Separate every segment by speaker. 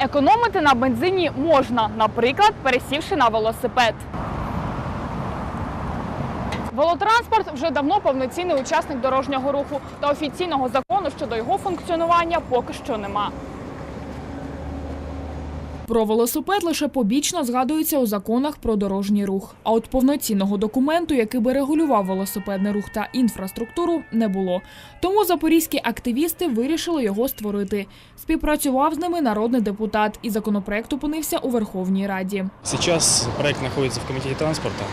Speaker 1: Економити на бензині можна, наприклад, пересівши на велосипед. Велотранспорт вже давно повноцінний учасник дорожнього руху, та офіційного закону щодо його функціонування поки що нема. Про велосипед лише побічно згадується у законах про дорожній рух. А от повноцінного документу, який би регулював велосипедний рух та інфраструктуру, не було. Тому запорізькі активісти вирішили його створити. Співпрацював з ними народний депутат, і законопроект опинився у Верховній Раді.
Speaker 2: Сейчас проект находится в Комитете транспорта.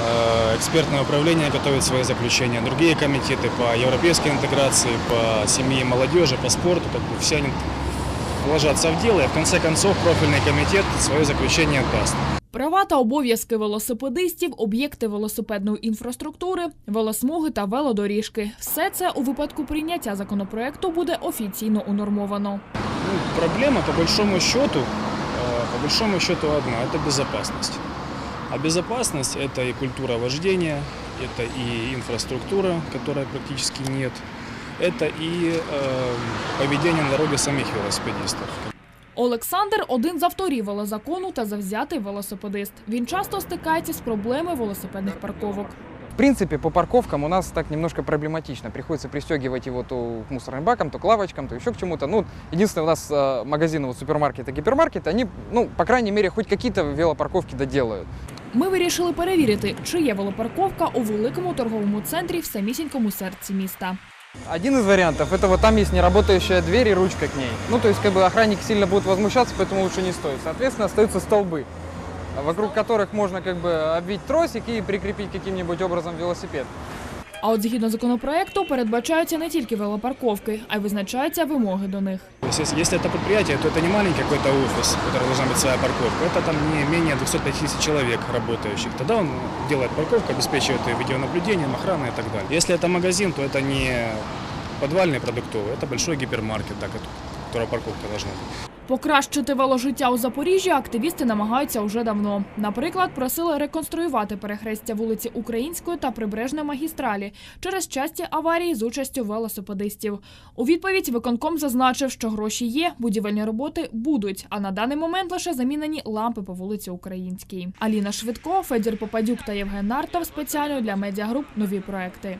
Speaker 2: Э, Экспертное управление готовит свои заключения. Другие комитеты по европейской интеграции, по семье и молодежи, по спорту, как бы все они вложатся в дело, и в конце концов профильный комитет свое заключение даст.
Speaker 1: Права та обов'язки велосипедистів, об'єкти велосипедної інфраструктури, велосмуги та велодоріжки – все це у випадку прийняття законопроекту буде офіційно унормовано.
Speaker 2: Ну, проблема, по большому счету, э, по большому счету одна – это безопасность. А безопасность – это и культура вождения, это и инфраструктура, которой практически нет, это и э, поведение на дороге самих велосипедистов.
Speaker 1: Олександр – один з авторів велозакону та завзятий велосипедист. Він часто стикається з проблеми велосипедних парковок.
Speaker 3: В принципе, по парковкам у нас так немножко проблематично. Приходится пристегивать его то к мусорным бакам, то к лавочкам, то еще к чему-то. Ну, единственное, у нас э, магазины, вот супермаркеты, гипермаркеты, они, ну, по крайней мере, хоть какие-то велопарковки доделают.
Speaker 1: Ми вирішили перевірити, чи є велопарковка у великому торговому центрі в самісінькому серці міста.
Speaker 3: Один из вариантов, это вот там есть неработающая дверь и ручка к ней. Ну, то есть, как бы охранники сильно будут возмущаться, поэтому лучше не стоит. Соответственно, остаются столбы, вокруг которых можно как бы обвить тросик и прикрепить каким-нибудь образом велосипед.
Speaker 1: А от згідно законопроекту передбачаються не тільки велопарковки, а й визначаються вимоги до них.
Speaker 2: То есть, если, если это предприятие, то это не маленький какой-то офис, у которого должна быть своя парковка. Это там не менее 250 человек работающих. Тогда он делает парковку, обеспечивает ее видеонаблюдением, охраной и так далее. Если это магазин, то это не подвальный продуктовый, это большой гипермаркет, так, у которого парковка должна быть.
Speaker 1: Покращити веложиття у Запоріжжі активісти намагаються уже давно. Наприклад, просили реконструювати перехрестя вулиці Української та Прибережної магістралі через часті аварії з участю велосипедистів. У відповідь виконком зазначив, що гроші є, будівельні роботи будуть. А на даний момент лише замінені лампи по вулиці Українській. Аліна Швидко, Федір Попадюк та Євген Нартов спеціально для медіагруп нові проекти.